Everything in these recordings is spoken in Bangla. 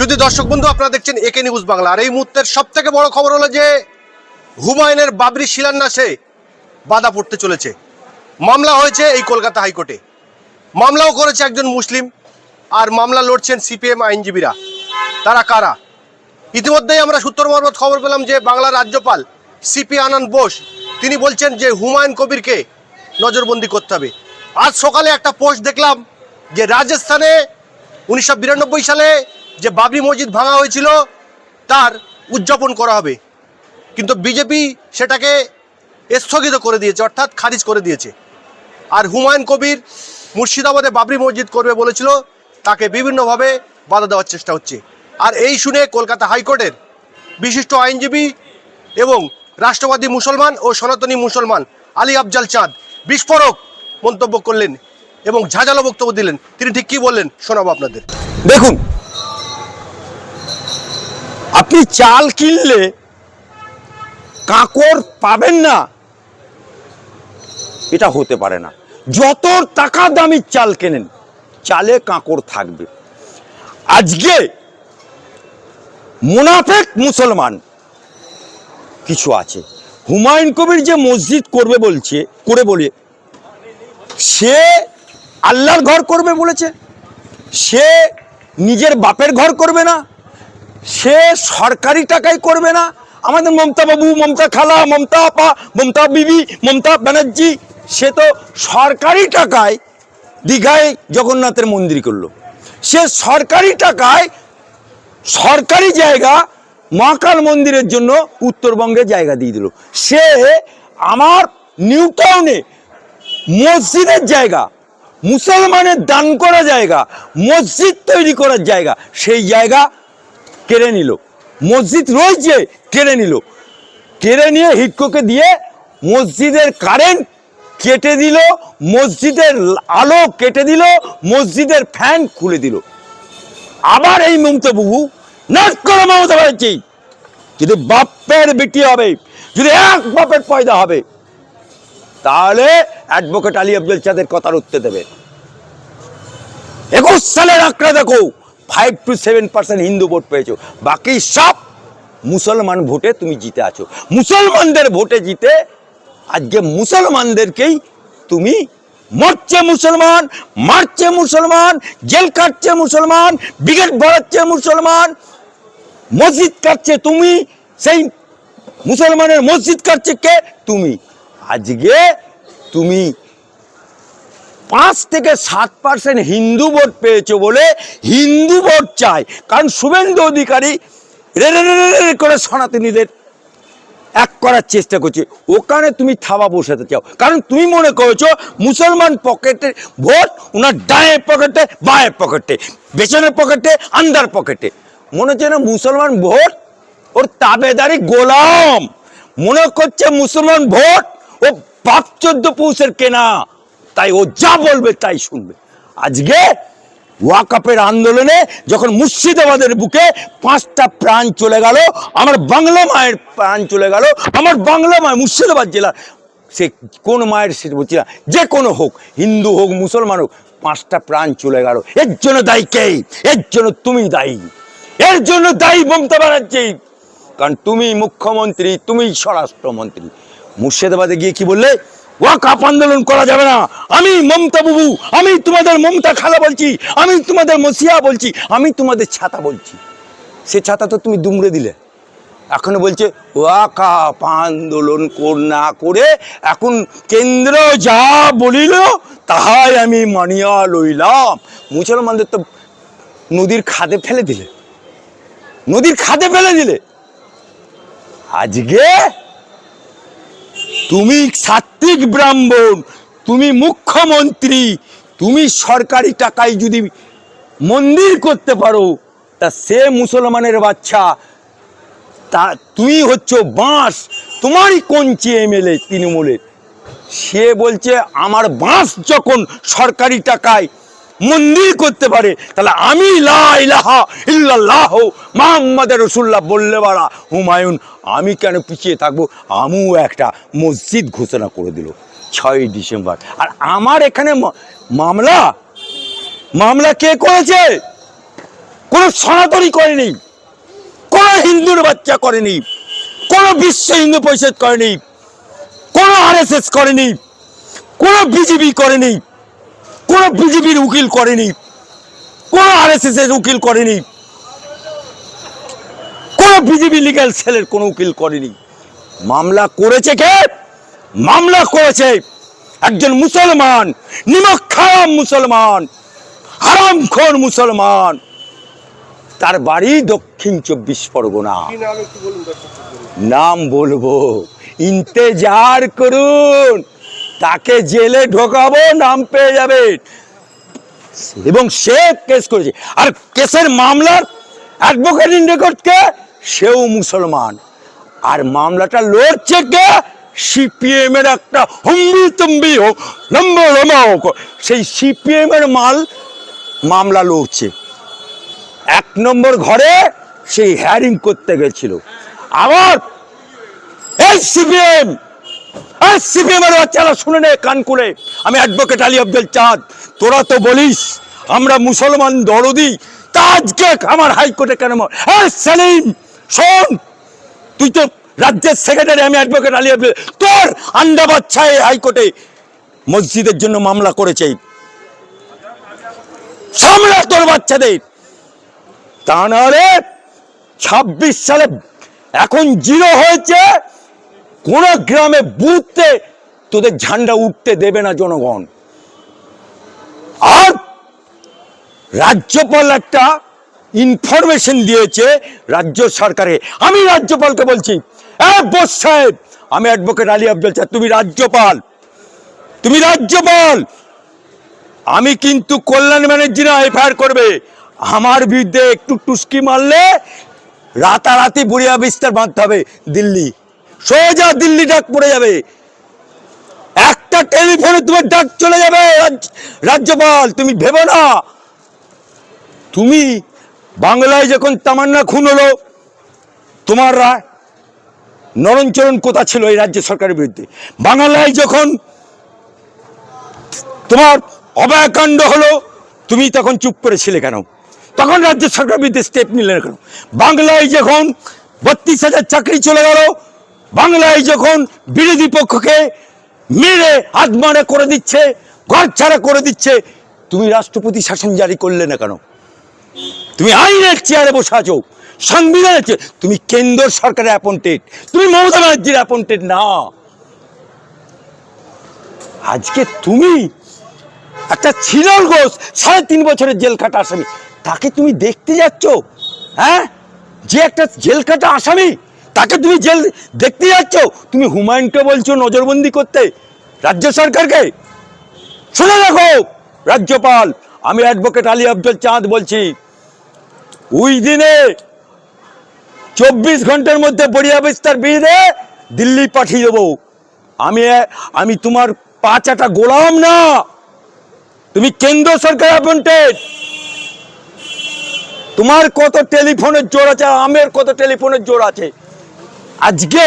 শুধু দর্শক বন্ধু, আপনারা দেখছেন একে নিউজ বাংলা। আর এই মুহূর্তের সব থেকে বড় খবর হলো যে, হুমায়ুনের বাবরি শিলান্যাসে বাধা পড়তে চলেছে। মামলা হয়েছে এই কলকাতা হাইকোর্টে। মামলাও করেছে একজন মুসলিম, আর মামলা লড়ছেন সিপিএম আইনজীবীরা। তারা কারা? ইতিমধ্যেই আমরা সূত্র মারফত খবর পেলাম যে, বাংলার রাজ্যপাল সিপি আনন্দ বোস, তিনি বলছেন যে, হুমায়ুন কবিরকে নজরবন্দি করতে হবে। আজ সকালে একটা পোস্ট দেখলাম যে, রাজস্থানে উনিশশো বিরানব্বই সালে যে বাবরি মসজিদ ভাঙা হয়েছিল, তার উদযাপন করা হবে। কিন্তু বিজেপি সেটাকে স্থগিত করে দিয়েছে, অর্থাৎ খারিজ করে দিয়েছে। আর হুমায়ুন কবির মুর্শিদাবাদে বাবরি মসজিদ করবে বলেছিল, তাকে বিভিন্নভাবে বাধা দেওয়ার চেষ্টা হচ্ছে। আর এই শুনে কলকাতা হাইকোর্টের বিশিষ্ট আইনজীবী এবং রাষ্ট্রবাদী মুসলমান ও সনাতনী মুসলমান আলী আফজাল চাঁদ বিস্ফোরক মন্তব্য করলেন এবং ঝাঁঝালো বক্তব্য দিলেন। তিনি ঠিক কী বললেন, শোনাবো আপনাদের। দেখুন আপনি চাল কিনলে কাঁকর পাবেন না। এটা হতে পারে না। যত টাকা দামি চাল কেনেন, চালে কাঁকর থাকবে। আজকে মুনাফেক মুসলমান কিছু আছে। হুমায়ুন কবির যে মসজিদ করবে বলছে, করে বলে, সে আল্লাহর ঘর করবে বলেছে। সে নিজের বাপের ঘর করবে না। সে সরকারি টাকায় করবে না। আমাদের মমতা বাবু, মমতা খালা, মমতা আপা, মমতা বিবি, মমতা ব্যানার্জি, সে তো সরকারি টাকায় দীঘায় জগন্নাথের মন্দির করল। সে সরকারি টাকায় সরকারি জায়গা মহাকাল মন্দিরের জন্য উত্তরবঙ্গে জায়গা দিয়ে দিল। সে আমার নিউ টাউনে মসজিদের জায়গা, মুসলমানের দান করা জায়গা, মসজিদ তৈরি করার জায়গা, সেই জায়গা কেড়ে নিল। মসজিদ রয়েছে, কেড়ে নিল। কেড়ে নিয়ে হিটকোকে দিয়ে মসজিদের কারেন্ট কেটে দিল, মসজিদের আলো কেটে দিল, মসজিদের ফ্যান খুলে দিল। আবার এই মমতা বাবু নাচ করে মমতা ব্যানার্জি। যদি বাপের বেটি হবে, যদি এক বাপের পয়দা হবে, তাহলে অ্যাডভোকেট আলী আব্দুল চাঁদের কথার উত্তর দেবে। একুশ সালের আঁকড়া দেখো। Five two seven percent Hindu vote পেয়েছ। বাকি সব মুসলমান ভোটে তুমি জিতে আছো। মুসলমানদের ভোটে জিতে আজকে মুসলমানদেরকেই তুমি মরছে মুসলমান, মারছে মুসলমান, জেল কাটছে মুসলমান, ব্রিগেড ভরাচ্ছে মুসলমান, মসজিদ কাটছে তুমি, সেই মুসলমানের মসজিদ কাটছে কে? তুমি। আজকে তুমি পাঁচ থেকে সাত পার্সেন্ট হিন্দু ভোট পেয়েছ বলে হিন্দু ভোট চাই কারণ শুভেন্দু অধিকারী রে করে সনাতনীদের এক করার চেষ্টা করছে। ওখানে তুমি থাবা বসাতে চাও। কারণ তুমি মনে করেছ মুসলমান পকেটে ভোট ওনার ডায়ে পকেটে বায়ের পকেটে, পেছনের পকেটে আন্দার পকেটে। মনে হচ্ছে না মুসলমান ভোট? ওর তাবেদারি গোলাম। মনে করছে মুসলমান ভোট? ও পাপ চোদ্দ পুরুষের কেনা। তাই ও যা বলবে তাই শুনবে। আজকে ওয়াকাপের আন্দোলনে যখন মুর্শিদাবাদের বুকে পাঁচটা প্রাণ চলে গেল, আমার বাংলা মায়ের প্রাণ চলে গেল, আমার বাংলা মায়ের মুর্শিদাবাদ জেলা, সে কোন মায়ের সে বলছি না, যে কোনো হোক, হিন্দু হোক, মুসলমান হোক, পাঁচটা প্রাণ চলে গেল। এর জন্য দায়ী কে? এর জন্য তুমি দায়ী। এর জন্য দায়ী মমতা ব্যানার্জি। কারণ তুমি মুখ্যমন্ত্রী, তুমি স্বরাষ্ট্রমন্ত্রী। মুর্শিদাবাদে গিয়ে কি বললে? ওয়াকাপ আন্দোলন করা যাবে না। আমি মমতা বাবু, আমি তোমাদের মমতা খালা বলছি, আমি তোমাদের মসিয়া বলছি, আমি তোমাদের ছাতা বলছি। সে ছাতা তো তুমি দুমড়ে দিলে। এখন বলছে ওয়াকাপ আন্দোলন না করে এখন কেন্দ্র যা বলিল, তাহাই আমি মানিয়া লইলাম। মুসলমানদের তো নদীর খাদে ফেলে দিলে। নদীর খাদে ফেলে দিলে। আজকে তুমি সাত্বিক ব্রাহ্মণ, তুমি মুখ্যমন্ত্রী, তুমি সরকারি টাকায় যদি মন্দির করতে পারো, তা সে মুসলমানের বাচ্চা, তা তুমি হচ্ছ বাঁশ, তোমারই কঞ্চি এমএলএ তৃণমূলের। সে বলছে, আমার বাঁশ যখন সরকারি টাকায় মন্দির করতে পারে। তাহলে আমি রসুল্লাহ বললে বাড়া, হুমায়ুন, আমি কেন পিছিয়ে থাকব? আমিও একটা মসজিদ ঘোষণা করে দিল ছয়ই ডিসেম্বর। আর আমার এখানে মামলা? মামলা কে করেছে? কোন সনাতনী করেনি। কোন হিন্দুর বাচ্চা করেনি। কোন বিশ্ব হিন্দু পরিষদ করেনি। কোন আরএসএস করেনি। কোন বিজেপি করেনি। কোন বিজেপির উকিল করেনি। কোন আরএসএস এর উকিল করেনি। কোন বিজেপি লিগ্যাল সেলের কোন উকিল করেনি। মামলা করেছে কে? মামলা করেছে একজন মুসলমান নিমক খারাম মুসলমান হারামখোর মুসলমান। তার বাড়ি দক্ষিণ চব্বিশ পরগনা। নাম বলব ইন্তেজার করুন। তাকে জেলে ঢোকাবো, নাম পেয়ে যাবে। এবং সে কেস করেছে। আর কেসের মামলার অ্যাডভোকেট ইন রেকর্ডকে সেও মুসলমান। আর মামলাটা লড়ছে কে? সিপিএম এর একটা হম্বি তম্বি হোক নম্বর হোক। সেই সিপিএম এর মাল মামলা লড়ছে। এক নম্বর ঘরে সেই হ্যারিং করতে গেছিল। আবার এই সিপিএম এই সিপিএম এর বাচ্চারা শুনে নে কান করে আমি অ্যাডভোকেট আলী আব্দুল চাঁদ। তোরা তো বলিস, আমরা মুসলমান দরদি, তা আজকে আমার হাইকোর্টে কেন সেলিম, শোন, তুই তো রাজ্যের সেক্রেটারি আমি অ্যাডভোকেট আলী আব্দুল তোর আন্ডা বাচ্চা হাইকোর্টে মসজিদের জন্য মামলা করেছে। সামলা তোর বাচ্চাদের। তা নাহলে ছাব্বিশ সালে এখন জিরো হয়েছে কোন গ্রামে বুঝতে তোদের ঝান্ডা উঠতে দেবে না জনগণ। আর রাজ্যপাল একটা ইনফরমেশন দিয়েছে রাজ্য সরকারে। আমি রাজ্যপালকে বলছি বোস সাহেব, আমি অ্যাডভোকেট আলী আব্দুল চাঁদ তুমি রাজ্যপাল তুমি রাজ্যপাল। আমি কিন্তু কল্যাণ ব্যানার্জি না, এফআইআর করবে। আমার বিরুদ্ধে একটু টুস্কি মারলে রাতারাতি বুড়িয়া বিস্তার বাঁধতে হবে দিল্লি। সোজা দিল্লি ডাক পড়ে যাবে। একটা টেলিফোনে তোমার ডাক চলে যাবে রাজ- রাজ্যপাল, তুমি ভেবো না। তুমি বাংলায় যখন তামান্না খুন হলো, তোমার রায় নরণচরণ কোথা ছিল এই রাজ্য সরকারের বিরুদ্ধে? বাংলায় যখন তোমার অভয়াকাণ্ড হলো, তুমি তখন চুপ করেছিলে কেন? তখন রাজ্য সরকার বিরুদ্ধে স্টেপ নিলে কেন? বাংলায় যখন বত্রিশ হাজার চাকরি চলে গেল বাংলায় যখন বিরোধী পক্ষকে মেরে আত্মারে করে দিচ্ছে ঘর ছাড়া করে দিচ্ছে, তুমি রাষ্ট্রপতি শাসন জারি করলে না কেন? তুমি আইনের চেয়ারে বসে আছো, সংবিধানের তুমি কেন্দ্র সরকারের অ্যাপয়েন্টেড তুমি মমতা ব্যানার্জির অ্যাপয়েন্টেড না। আজকে তুমি একটা ছিলল ঘোষ সাড়ে তিন বছরের জেল কাটা আসামি, তাকে তুমি দেখতে যাচ্ছ হ্যাঁ? যে একটা জেল কাটা আসামি তাকে তুমি জেল দেখতে যাচ্ছ? তুমি হুমায়ুনকে বলছো নজরবন্দি করতে। রাজ্য সরকারকে? শুনে রাখো রাজ্যপাল, আমি অ্যাডভোকেট আলী আব্দুল চাঁদ বলছি। ওই দিনে চব্বিশ ঘণ্টার মধ্যে বড়িয়া বিস্তার বিয়ে দিল্লি পাঠিয়ে দেবো। আমি আমি তোমার পাঁচাটা গোলাম না। তুমি কেন্দ্র সরকার অ্যাপয়েন্টেড তোমার কত টেলিফোনের জোর আছে? আমের কত টেলিফোনের জোর আছে? আজকে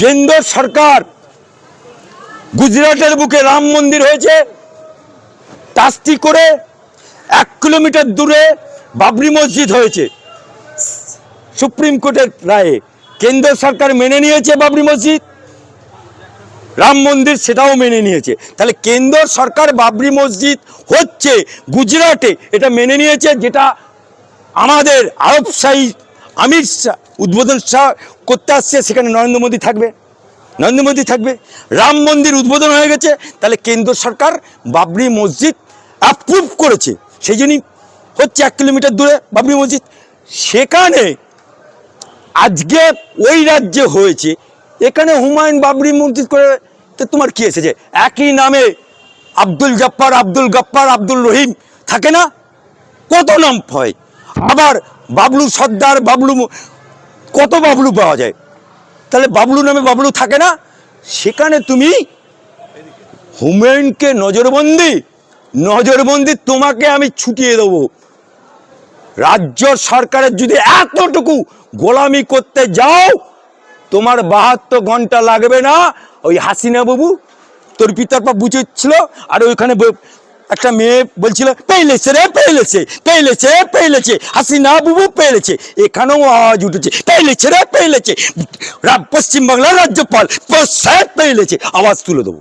কেন্দ্র সরকার গুজরাটের বুকে রাম মন্দির হয়েছে। তাস্তি করে এক কিলোমিটার দূরে বাবরি মসজিদ হয়েছে। সুপ্রিম কোর্টের রায়ে কেন্দ্র সরকার মেনে নিয়েছে বাবরি মসজিদ। রাম মন্দির সেটাও মেনে নিয়েছে। তাহলে কেন্দ্র সরকার বাবরি মসজিদ হচ্ছে গুজরাটে, এটা মেনে নিয়েছে যেটা আমাদের আরব শাহী আমির শাহ উদ্বোধন করতে আসছে, সেখানে নরেন্দ্র মোদী থাকবে। নরেন্দ্র মোদী থাকবে। রাম মন্দির উদ্বোধন হয়ে গেছে। তাহলে কেন্দ্র সরকার বাবরি মসজিদ অ্যাপ্রুভ করেছে। সেই জন্যই হচ্ছে এক কিলোমিটার দূরে বাবরি মসজিদ। সেখানে আজকে ওই রাজ্যে হয়েছে। এখানে হুমায়ুন বাবরি মসজিদ করে, তো তোমার কি এসেছে? একই নামে আব্দুল জব্বার আব্দুল গপ্পার আব্দুল রহিম থাকে না? কত নাম হয়? আবার বাবলু সর্দার, বাবলু কত বাবলু পাওয়া যায়? তাহলে বাবলু নামে বাবলু থাকে না? সেখানে তুমি হুমায়ুনকে নজরবন্দি নজরবন্দি তোমাকে আমি ছুটিয়ে দেবো। রাজ্য সরকারের যদি এতটুকু গোলামি করতে যাও, তোমার বাহাত্তর ঘণ্টা লাগবে না? ওই হাসিনা বাবু, তোর পিতার পা বুঝেছিল, আর ওইখানে একটা মেয়ে বলছিল, পেলেছে রে, পেলেছে পেলেছে পেলেছে, হাসিনা বুবু পেলেছে, এখানেও আওয়াজ উঠেছে, পেলেছে রে, পেলেছে পশ্চিমবাংলার রাজ্যপাল স্যার পেলেছে। আওয়াজ তুলে দেবো।